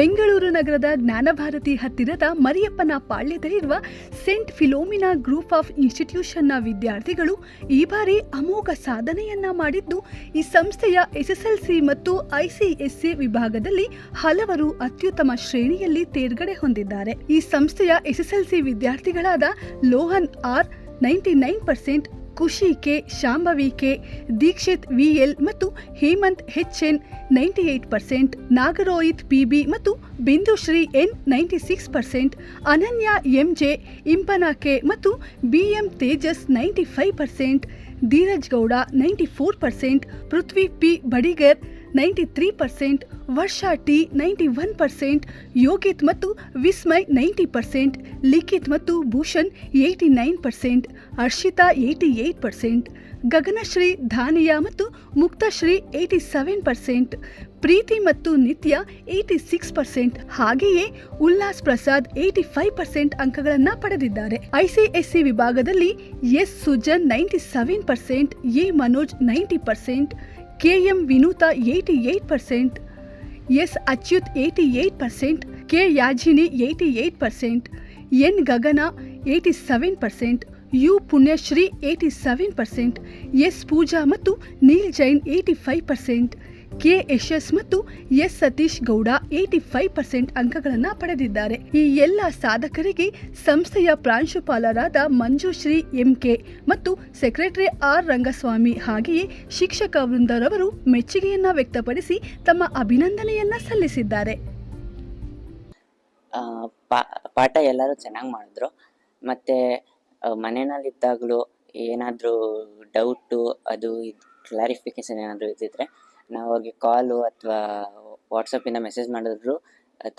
ಬೆಂಗಳೂರು ನಗರದ ಜ್ಞಾನಭಾರತಿ ಹತ್ತಿರದ ಮರಿಯಪ್ಪನ ಪಾಳ್ಯದಲ್ಲಿರುವ ಸೆಂಟ್ ಫಿಲೋಮಿನಾ ಗ್ರೂಪ್ ಆಫ್ ಇನ್ಸ್ಟಿಟ್ಯೂಷನ್ನ ವಿದ್ಯಾರ್ಥಿಗಳು ಈ ಬಾರಿ ಅಮೋಘ ಸಾಧನೆಯನ್ನ ಮಾಡಿದ್ದು, ಈ ಸಂಸ್ಥೆಯ ಎಸ್ಎಸ್ಎಲ್ಸಿ ಮತ್ತು ಐಸಿಎಸ್ಸಿ ವಿಭಾಗದಲ್ಲಿ ಹಲವರು ಅತ್ಯುತ್ತಮ ಶ್ರೇಣಿಯಲ್ಲಿ ತೇರ್ಗಡೆ ಹೊಂದಿದ್ದಾರೆ. ಈ ಸಂಸ್ಥೆಯ SSLC ವಿದ್ಯಾರ್ಥಿಗಳಾದ Lohan R, ninety nine percent Khushi K Shambhavi K Dikshit VL ಮತ್ತು Hemanth H N ninety eight percent, Nagarohit PB ಮತ್ತು Bindushree N ninety six percent, Ananya MJ Impana K ಮತ್ತು BM Tejas ninety five percent, Dheeraj Gowda ninety four percent, Prithvi P Badiger ninety three percent, Varsha T ninety one percent, Yogith ಮತ್ತು Vismay ninety percent, Likhith ಮತ್ತು Bhushan eighty nine percent, Harshitha eighty eight percent, Gaganashree Dhaniya ಮತ್ತು Mukthashree eighty seven percent, Preethi ಮತ್ತು Nithya eighty six percent, ಹಾಗೆಯೇ Ullas Prasad eighty five percent ಅಂಕಗಳನ್ನು ಪಡೆದಿದ್ದಾರೆ. ICSE ವಿಭಾಗದಲ್ಲಿ S Sujan ninety seven percent, A Manoj ninety percent KM Vinutha eighty eight percent S Achyuth eighty eight percent K Yajini eighty eight percent N Gagana eighty seven percent U Punyashree eighty seven percent S Pooja ಮತ್ತು Neel Jain eighty five percent K Yashas ಮತ್ತು S Satish Gowda eighty five percent ಅಂಕಗಳನ್ನು ಪಡೆದಿದ್ದಾರೆ. ಈ ಎಲ್ಲ ಸಾಧಕರಿಗೆ ಸಂಸ್ಥೆಯ ಪ್ರಾಂಶುಪಾಲರಾದ Manjushree, MK ಮತ್ತು ಸೆಕ್ರೆಟರಿ ಆರ್ ರಂಗಸ್ವಾಮಿ ಹಾಗೆಯೇ ಶಿಕ್ಷಕ ವೃಂದರವರು ಮೆಚ್ಚುಗೆಯನ್ನ ವ್ಯಕ್ತಪಡಿಸಿ ತಮ್ಮ ಅಭಿನಂದನೆಯನ್ನ ಸಲ್ಲಿಸಿದ್ದಾರೆ. ಪಾಠ ಎಲ್ಲರೂ ಚೆನ್ನಾಗಿ ಮಾಡಿದ್ರು. ಮತ್ತು ಮನೆಯಲ್ಲಿದ್ದಾಗಲೂ ಏನಾದರೂ ಡೌಟು ಅದು ಕ್ಲಾರಿಫಿಕೇಶನ್ ಏನಾದರೂ ಇದ್ದಿದ್ರೆ ನಾವು ಅವ್ರಿಗೆ ಕಾಲು ಅಥವಾ ವಾಟ್ಸಪ್ಪಿಂದ ಮೆಸೇಜ್ ಮಾಡಿದ್ರು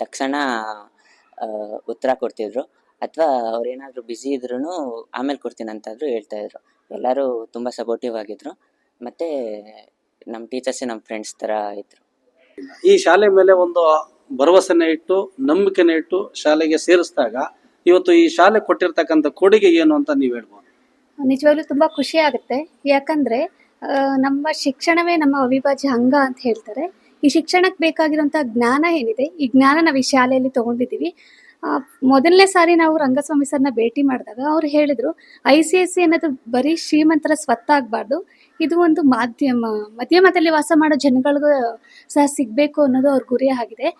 ತಕ್ಷಣ ಉತ್ತರ ಕೊಡ್ತಿದ್ರು. ಅಥವಾ ಅವ್ರೇನಾದರೂ ಬ್ಯುಸಿ ಇದ್ರೂ ಆಮೇಲೆ ಕೊಡ್ತೀನಿ ಹೇಳ್ತಾ ಇದ್ರು. ಎಲ್ಲರೂ ತುಂಬ ಸಪೋರ್ಟಿವ್ ಆಗಿದ್ರು. ಮತ್ತೆ ನಮ್ಮ ಟೀಚರ್ಸೇ ನಮ್ಮ ಫ್ರೆಂಡ್ಸ್ ತರ ಇದ್ರು. ಈ ಶಾಲೆ ಮೇಲೆ ಒಂದು ಭರವಸೆನ ಇಟ್ಟು ನಂಬಿಕೆನ ಇಟ್ಟು ಶಾಲೆಗೆ ಸೇರಿಸಿದಾಗ ಇವತ್ತು ಈ ಶಾಲೆ ಕೊಟ್ಟಿರ್ತಕ್ಕಂಥ ಕೊಡುಗೆ ಏನು ಅಂತ ನೀವು ಹೇಳ್ಬೋದು? ನಿಜವಾಗ್ಲೂ ತುಂಬಾ ಖುಷಿ ಆಗುತ್ತೆ. ಯಾಕಂದ್ರೆ ನಮ್ಮ ಶಿಕ್ಷಣವೇ ನಮ್ಮ ಅವಿಭಾಜ್ಯ ಅಂಗ ಅಂತ ಹೇಳ್ತಾರೆ. ಈ ಶಿಕ್ಷಣಕ್ಕೆ ಬೇಕಾಗಿರುವಂಥ ಜ್ಞಾನ ಏನಿದೆ, ಈ ಜ್ಞಾನ ನಾವು ಈ ಶಾಲೆಯಲ್ಲಿ ತಗೊಂಡಿದ್ದೀವಿ. ಮೊದಲನೇ ಸಾರಿ ನಾವು ರಂಗಸ್ವಾಮಿ ಸರ್ನ ಭೇಟಿ ಮಾಡಿದಾಗ ಅವ್ರು ಹೇಳಿದ್ರು, ಐ ಸಿ ಎಸ್ ಸಿ ಅನ್ನೋದು ಬರೀ ಶ್ರೀಮಂತರ ಸ್ವತ್ತಾಗಬಾರ್ದು. ಇದು ಒಂದು ಮಾಧ್ಯಮ, ಮಧ್ಯಮದಲ್ಲಿ ವಾಸ ಮಾಡೋ ಜನಗಳಿಗೂ ಸಹ ಸಿಗಬೇಕು ಅನ್ನೋದು ಅವ್ರ ಗುರಿ ಆಗಿದೆ.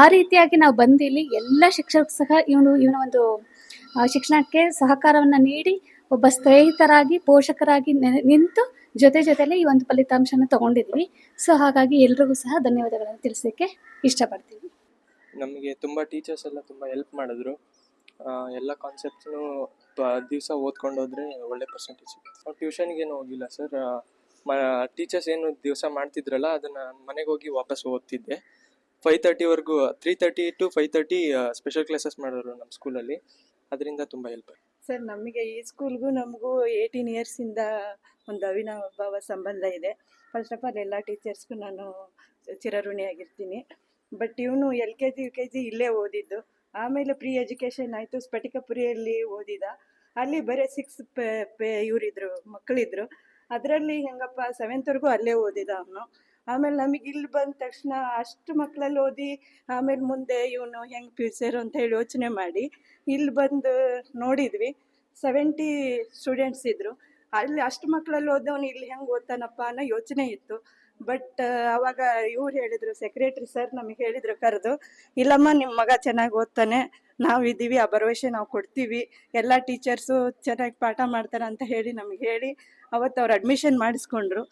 ಆ ರೀತಿಯಾಗಿ ನಾವು ಬಂದಿಲ್ಲಿ, ಎಲ್ಲ ಶಿಕ್ಷಕರು ಸಹ ಇವನು, ಇವನ ಒಂದು ಶಿಕ್ಷಣಕ್ಕೆ ಸಹಕಾರವನ್ನು ನೀಡಿ, ಒಬ್ಬ ಸ್ನೇಹಿತರಾಗಿ, ಪೋಷಕರಾಗಿ ನಿಂತು ಜೊತೆ ಜೊತೆಯಲ್ಲೇ ಈ ಒಂದು ಫಲಿತಾಂಶನ ತಗೊಂಡಿದ್ವಿ ಸೊ ಹಾಗಾಗಿ ಎಲ್ರಿಗೂ ಸಹ ಧನ್ಯವಾದಗಳನ್ನು ತಿಳಿಸೋಕ್ಕೆ ಇಷ್ಟಪಡ್ತೀವಿ ನಮಗೆ ತುಂಬ ಟೀಚರ್ಸ್ ಎಲ್ಲ ತುಂಬ ಹೆಲ್ಪ್ ಮಾಡಿದ್ರು. ಎಲ್ಲ ಕಾನ್ಸೆಪ್ಟ್ಸ್ನು ದಿವಸ ಓದ್ಕೊಂಡು ಹೋದರೆ ಒಳ್ಳೆ ಪರ್ಸೆಂಟೇಜ್ ಟ್ಯೂಷನ್ಗೇನು ಹೋಗಿಲ್ಲ ಸರ್ ಮ ಟೀಚರ್ಸ್ ಏನು ದಿವಸ ಮಾಡ್ತಿದ್ರಲ್ಲ, ಅದನ್ನು ಮನೆಗೆ ಹೋಗಿ ವಾಪಸ್ ಓದ್ತಿದ್ದೆ. Five ತರ್ಟಿವರೆಗೂ three thirty to five thirty special classes ಮಾಡೋರು ನಮ್ಮ ಸ್ಕೂಲಲ್ಲಿ ಅದರಿಂದ ತುಂಬ ಹೆಲ್ಪ್ ಸರ್, ನಮಗೆ ಈ ಸ್ಕೂಲ್ಗೂ ನಮಗೂ ಏಯ್ಟೀನ್ ಇಯರ್ಸಿಂದ ಒಂದು ಅವಿನಾಭಾವ ಸಂಬಂಧ ಇದೆ. ಫಸ್ಟ್ ಆಫ್ ಆಲ್ ಎಲ್ಲ ಟೀಚರ್ಸ್ಗೂ ನಾನು ಚಿರಋಣಿಯಾಗಿರ್ತೀನಿ ಬಟ್ ಇವನು L K G, U K G ಇಲ್ಲೇ ಓದಿದ್ದು. ಆಮೇಲೆ ಪ್ರೀ ಎಜುಕೇಷನ್ ಆಯಿತು, ಸ್ಫಟಿಕಪುರಿಯಲ್ಲಿ ಓದಿದ. ಅಲ್ಲಿ ಬರೀ ಸಿಕ್ಸ್ ಪೇ ಪೇ, ಇವರಿದ್ರು ಮಕ್ಕಳಿದ್ರು ಅದರಲ್ಲಿ ಹೆಂಗಪ್ಪ ಸೆವೆಂತ್ವರೆಗೂ ಅಲ್ಲೇ ಓದಿದ ಅವನು. ಆಮೇಲೆ ನಮಗೆ ಇಲ್ಲಿ ಬಂದ ತಕ್ಷಣ ಅಷ್ಟು ಮಕ್ಕಳಲ್ಲಿ ಓದಿ, ಆಮೇಲೆ ಮುಂದೆ ಇವನು ಹೆಂಗೆ ಫ್ಯೂಚರು ಅಂತ ಹೇಳಿ ಯೋಚನೆ ಮಾಡಿ ಇಲ್ಲಿ ಬಂದು ನೋಡಿದ್ವಿ. ಸೆವೆಂಟಿ ಸ್ಟೂಡೆಂಟ್ಸ್ ಇದ್ದರು ಅಲ್ಲಿ ಅಷ್ಟು ಮಕ್ಕಳಲ್ಲಿ ಓದವನು ಇಲ್ಲಿ ಹೆಂಗೆ ಓದ್ತಾನಪ್ಪ ಅನ್ನೋ ಯೋಚನೆ ಇತ್ತು. ಬಟ್ ಅವಾಗ ಇವ್ರು ಹೇಳಿದರು ಸೆಕ್ರೆಟ್ರಿ ಸರ್ ನಮಗೆ ಹೇಳಿದರು ಕರೆದು, ಇಲ್ಲಮ್ಮ ನಿಮ್ಮ ಮಗ ಚೆನ್ನಾಗಿ ಓದ್ತಾನೆ. ನಾವು ಇದ್ದೀವಿ ಆ ಭರವಸೆ ನಾವು ಕೊಡ್ತೀವಿ. ಎಲ್ಲ ಟೀಚರ್ಸು ಚೆನ್ನಾಗಿ ಪಾಠ ಮಾಡ್ತಾರೆ ಅಂತ ಹೇಳಿ ನಮಗೆ ಹೇಳಿ ಅವತ್ತು ಅವ್ರು ಅಡ್ಮಿಷನ್ ಮಾಡಿಸ್ಕೊಂಡ್ರು.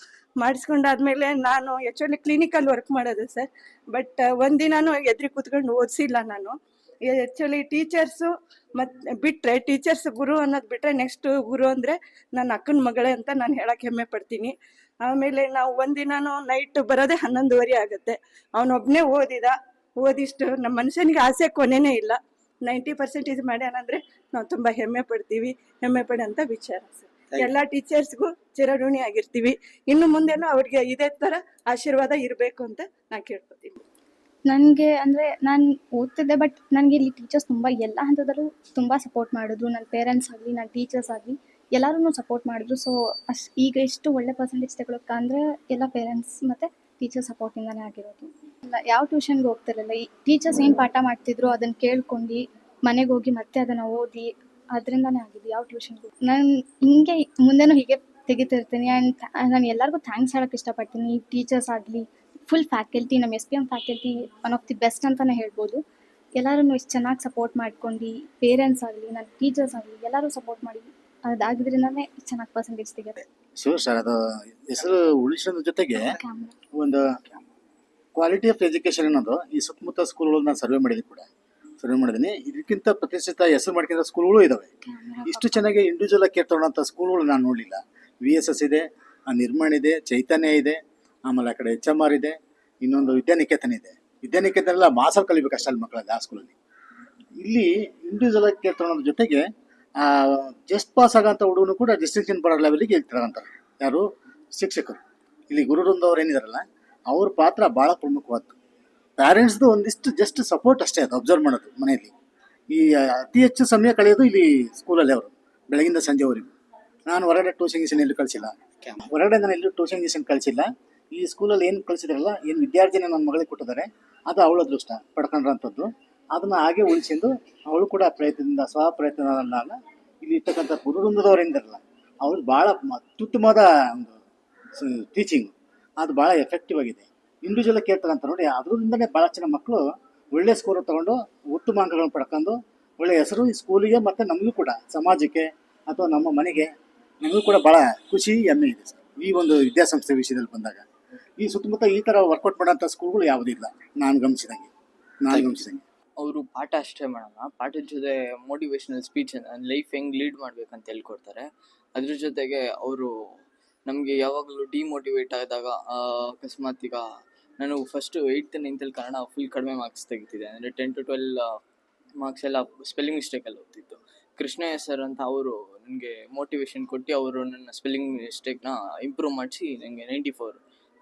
ಮಾಡಿಸ್ಕೊಂಡಾದ್ಮೇಲೆ ನಾನು ಆ್ಯಕ್ಚುಲಿ ಕ್ಲಿನಿಕಲ್ಲಿ ವರ್ಕ್ ಮಾಡೋದು ಸರ್. ಬಟ್ ಒಂದಿನಾನು ಎದ್ರಿ ಕೂತ್ಕೊಂಡು ಓದಿಸಿಲ್ಲ ನಾನು. ಆ್ಯಕ್ಚುಲಿ ಟೀಚರ್ಸು ಮತ್ತು ಬಿಟ್ಟರೆ ಟೀಚರ್ಸ್ ಗುರು ಅನ್ನೋದು ಬಿಟ್ಟರೆ ನೆಕ್ಸ್ಟ್ ಗುರು ಅಂದರೆ ನನ್ನ ಅಕ್ಕನ ಮಗಳೇ ಅಂತ ನಾನು ಹೇಳಕ್ಕೆ ಹೆಮ್ಮೆ ಪಡ್ತೀನಿ. ಆಮೇಲೆ ನಾವು ಒಂದಿನಾನು ನೈಟ್ ಬರೋದೇ ಹನ್ನೊಂದುವರೆ ಆಗುತ್ತೆ. ಅವನೊಬ್ಬನೇ ಓದಿದ. ಓದಿಷ್ಟು ನಮ್ಮ ಮನುಷ್ಯನಿಗೆ ಆಸೆ ಕೊನೆನೇ ಇಲ್ಲ. ನೈಂಟಿ ಪರ್ಸೆಂಟೇಜ್ ಮಾಡ್ಯಾನಂದರೆ ನಾವು ತುಂಬ ಹೆಮ್ಮೆ ಪಡ್ತೀವಿ. ಹೆಮ್ಮೆ ಪಡೋಂಥ ವಿಚಾರ ಸರ್. ಎಲ್ಲ ಟೀಚರ್ಸ್ಗೂ ಚಿರಋಣಿ ಆಗಿರ್ತೀವಿ. ಇನ್ನು ಮುಂದೆನೂ ಅವ್ರಿಗೆ ಇದೇ ತರ ಆಶೀರ್ವಾದ ಇರಬೇಕು ಅಂತ ನಾನು ಕೇಳ್ಕೊತೀನಿ. ನನಗೆ ಅಂದರೆ ನಾನು ಓದ್ತಿದ್ದೆ ಬಟ್ ನನಗೆ ಇಲ್ಲಿ ಟೀಚರ್ಸ್ ತುಂಬ ಎಲ್ಲ ಹಂತದಲ್ಲೂ ತುಂಬ ಸಪೋರ್ಟ್ ಮಾಡಿದ್ರು. ನನ್ನ ಪೇರೆಂಟ್ಸ್ ಆಗಲಿ ನನ್ನ ಟೀಚರ್ಸ್ ಆಗಲಿ ಎಲ್ಲರೂ ಸಪೋರ್ಟ್ ಮಾಡಿದ್ರು. ಸೊ ಅಷ್ಟು ಈಗ ಎಷ್ಟು ಒಳ್ಳೆ ಪರ್ಸೆಂಟೇಜ್ ತಗೊಳಕ್ಕೆ ಅಂದರೆ ಎಲ್ಲ ಪೇರೆಂಟ್ಸ್ ಮತ್ತು ಟೀಚರ್ ಸಪೋರ್ಟಿಂದನೇ ಆಗಿರೋದು. ಇಲ್ಲ ಯಾವ ಟ್ಯೂಷನ್ಗೆ ಹೋಗ್ತಿರಲಿಲ್ಲ ಈ ಟೀಚರ್ಸ್ ಏನು ಪಾಠ ಮಾಡ್ತಿದ್ರು ಅದನ್ನು ಕೇಳ್ಕೊಂಡು ಮನೆಗೆ ಹೋಗಿ ಮತ್ತೆ ಅದನ್ನು ಓದಿ ಅದರಿಂದನೇ ಆಗಿದ್ದು ಯಾವ ಟ್ಯೂಷನ್ ನಾನು ಹಿಂಗೆ ಮುಂದೆನೂ ಹೀಗೆ ತೆಗಿತಿರ್ತೀನಿ ಆ್ಯಂಡ್ ನಾನು ಎಲ್ಲರಿಗೂ ಥ್ಯಾಂಕ್ಸ್ ಹೇಳೋಕ್ಕೆ ಇಷ್ಟಪಡ್ತೀನಿ. ಟೀಚರ್ಸ್ ಆಗಲಿ ಫುಲ್ ಫ್ಯಾಕಲ್ಟಿ ನಮ್ಮ S P M faculty one of the best ಅಂತಲೇ ಹೇಳ್ಬೋದು. ಎಲ್ಲರೂ ಇಷ್ಟು ಚೆನ್ನಾಗಿ ಸಪೋರ್ಟ್ ಮಾಡ್ಕೊಂಡು ಪೇರೆಂಟ್ಸ್ ಆಗಲಿ ನನ್ನ ಟೀಚರ್ಸ್ ಆಗಲಿ ಎಲ್ಲರೂ ಸಪೋರ್ಟ್ ಮಾಡಿ ಅದಾಗಿದ್ರಿಂದನೇ ಚೆನ್ನಾಗಿ ಪರ್ಸೆಂಟೇಜ್ ತೆಗೆಯೋದು ಶೂರ್ ಸರ್ ಅದು ಹೆಸರು ಉಳಿಸೋದ್ರ ಜೊತೆಗೆ ಒಂದು ಕ್ವಾಲಿಟಿ ಆಫ್ ಎಜುಕೇಶನ್ ಅನ್ನೋದು ಈ ಸುತ್ತಮುತ್ತ ಸ್ಕೂಲ್ಗಳು ನಾನು ಸರ್ವೆ ಮಾಡಿದ್ವಿ ಕೂಡ. ಸರ್ವೆ ಮಾಡಿದ್ದೀನಿ ಇದಕ್ಕಿಂತ ಪ್ರತಿಷ್ಠಿತ ಹೆಸರು ಮಾಡ್ಕೊಂಡಿರೋ ಸ್ಕೂಲ್ಗಳು ಇದಾವೆ. ಇಷ್ಟು ಚೆನ್ನಾಗಿ ಇಂಡಿವಿಜುವಲ್ ಆಗಿ ಕೇರ್ ತಗೊಳ್ಳೋಂಥ ಸ್ಕೂಲ್ಗಳು ನಾನು ನೋಡಲಿಲ್ಲ. ವಿ ಎಸ್ ಎಸ್ ಇದೆ, ಆ ನಿರ್ಮಾಣ ಇದೆ, ಚೈತನ್ಯ ಇದೆ, ಆಮೇಲೆ ಆ ಕಡೆ ಎಚ್ ಎಂ ಆರ್ ಇದೆ, ಇನ್ನೊಂದು ವಿದ್ಯಾನಿಕೇತನ ಇದೆ. ವಿದ್ಯಾನಿಕೇತನ ಎಲ್ಲ ಮಾಸಲ್ಲಿ ಕಲಿಬೇಕು ಅಷ್ಟಲ್ಲಿ ಮಕ್ಕಳಲ್ಲಿ, ಆ ಸ್ಕೂಲಲ್ಲಿ ಇಲ್ಲಿ ಇಂಡಿವಿಜುವಲ್ ಆಗಿ ಕೇರ್ ತಗೊಳ್ಳೋದ್ರ ಜೊತೆಗೆ ಜಸ್ಟ್ ಪಾಸ್ ಆಗೋಂಥ ಹುಡುಗನು ಕೂಡ ಡಿಸ್ಟಿಂಕ್ಷನ್ ಬರೋ ಲೆವೆಲಿಗೆ ಇರ್ತಾರಂತಾರೆ ಯಾರು? ಶಿಕ್ಷಕರು. ಇಲ್ಲಿ ಗುರುವೃಂದವ್ರು ಏನಿದಾರಲ್ಲ, ಅವ್ರ ಪಾತ್ರ ಭಾಳ ಪ್ರಮುಖವಾದ್ದು. ಪ್ಯಾರೆಂಟ್ಸ್ದು ಒಂದಿಷ್ಟು ಜಸ್ಟ್ ಸಪೋರ್ಟ್ ಅಷ್ಟೇ ಅದು ಅಬ್ಸರ್ವ್ ಮಾಡೋದು ಮನೆಯಲ್ಲಿ. ಈ ಅತಿ ಹೆಚ್ಚು ಸಮಯ ಕಳೆಯೋದು ಇಲ್ಲಿ ಸ್ಕೂಲಲ್ಲಿ ಅವರು, ಬೆಳಗಿಂದ ಸಂಜೆವರೆಗೂ. ನಾನು ಹೊರಗಡೆ ಟ್ಯೂಷನ್ ಗೀಷನ್ ಎಲ್ಲೂ ಕಳಿಸಿಲ್ಲ. ಹೊರಗಡೆ ನಾನು ಎಲ್ಲೂ ಟ್ಯೂಷನ್ ಗೀಷನ್ ಕಳಿಸಿಲ್ಲ. ಈ ಸ್ಕೂಲಲ್ಲಿ ಏನು ಕಳಿಸಿದ್ರಲ್ಲ, ಏನು ವಿದ್ಯಾರ್ಥಿನ ನನ್ನ ಮಗಳಿಗೆ ಕೊಟ್ಟಿದ್ದಾರೆ, ಅದು ಅವಳ ಅದೃಷ್ಟ ಪಡ್ಕೊಂಡ್ರಂಥದ್ದು. ಅದನ್ನು ಹಾಗೆ ಉಳಿಸಿಂದು ಅವಳು ಕೂಡ ಪ್ರಯತ್ನದಿಂದ ಸ್ವ ಪ್ರಯತ್ನದಲ್ಲ ಇಲ್ಲಿ ಇರ್ತಕ್ಕಂಥ ಗುರುವೃಂದದವ್ರು ಏನಿದಾರಲ್ಲ, ಅವ್ರು ಭಾಳ ಅತ್ಯುತ್ತಮವಾದ ಒಂದು ಟೀಚಿಂಗ್ ಅದು ಭಾಳ ಎಫೆಕ್ಟಿವ್ ಆಗಿದೆ. ಇಂಡಿವಿಜುವಲ್ ಕೇರ್ ತಗೊಂತ ನೋಡಿ ಅದರಿಂದನೇ ಭಾಳ ಜನ ಮಕ್ಕಳು ಒಳ್ಳೆ ಸ್ಕೋರ್ ತಗೊಂಡು ಉತ್ತಮ ಅಂಕಗಳನ್ನು ಪಡ್ಕೊಂಡು ಒಳ್ಳೆ ಹೆಸರು ಈ ಸ್ಕೂಲಿಗೆ ಮತ್ತು ನಮಗೂ ಕೂಡ ಸಮಾಜಕ್ಕೆ ಅಥವಾ ನಮ್ಮ ಮನೆಗೆ ನಮಗೂ ಕೂಡ ಭಾಳ ಖುಷಿ ಹೆಮ್ಮೆ ಇದೆ ಸರ್. ಈ ಒಂದು ವಿದ್ಯಾಸಂಸ್ಥೆ ವಿಷಯದಲ್ಲಿ ಬಂದಾಗ. ಈ ಸುತ್ತಮುತ್ತ ಈ ಥರ ವರ್ಕೌಟ್ ಮಾಡೋಂಥ ಸ್ಕೂಲ್ಗಳು ಯಾವುದೂ ಇಲ್ಲ. ನಾನು ಗಮನಿಸಿದಂಗೆ. ನಾನು ಗಮನಿಸಿದಂಗೆ. ಅವರು ಪಾಠ ಅಷ್ಟೇ ಮಾಡೋಣ. ಪಾಠದ ಜೊತೆ ಮೋಟಿವೇಶನಲ್ ಸ್ಪೀಚ್ ಲೈಫ್ ಹೆಂಗ್ ಲೀಡ್ ಮಾಡ್ಬೇಕಂತ ಹೇಳ್ಕೊಡ್ತಾರೆ. ಅದ್ರ ಜೊತೆಗೆ ಅವರು ನಮಗೆ ಯಾವಾಗಲೂ ಡಿಮೋಟಿವೇಟ್ ಆದಾಗ ಅಕಸ್ಮಾತ್ ಈಗ ನಾನು ಫಸ್ಟು ಏಯ್ತ್ ನೈನ್ತಲ್ಲಿ ಕನ್ನಡ ಫುಲ್ ಕಡಿಮೆ ಮಾರ್ಕ್ಸ್ ತೆಗಿತಿದ್ದೆ. ಅಂದರೆ ಟೆನ್ ಟು ಟ್ವೆಲ್ ಮಾರ್ಕ್ಸ್ ಎಲ್ಲ ಸ್ಪೆಲ್ಲಿಂಗ್ ಮಿಸ್ಟೇಕ್ ಮಿಸ್ಟೇಕಲ್ಲಿ ಹೋಗ್ತಿತ್ತು. ಕೃಷ್ಣಯ್ಯ ಸರ್ ಅಂತ ಅವರು ನನಗೆ ಮೋಟಿವೇಶನ್ ಕೊಟ್ಟು ಅವರು ನನ್ನ ಸ್ಪೆಲ್ಲಿಂಗ್ ಮಿಸ್ಟೇಕ್ನ ಇಂಪ್ರೂವ್ ಮಾಡಿಸಿ ನನಗೆ ನೈಂಟಿ ಫೋರ್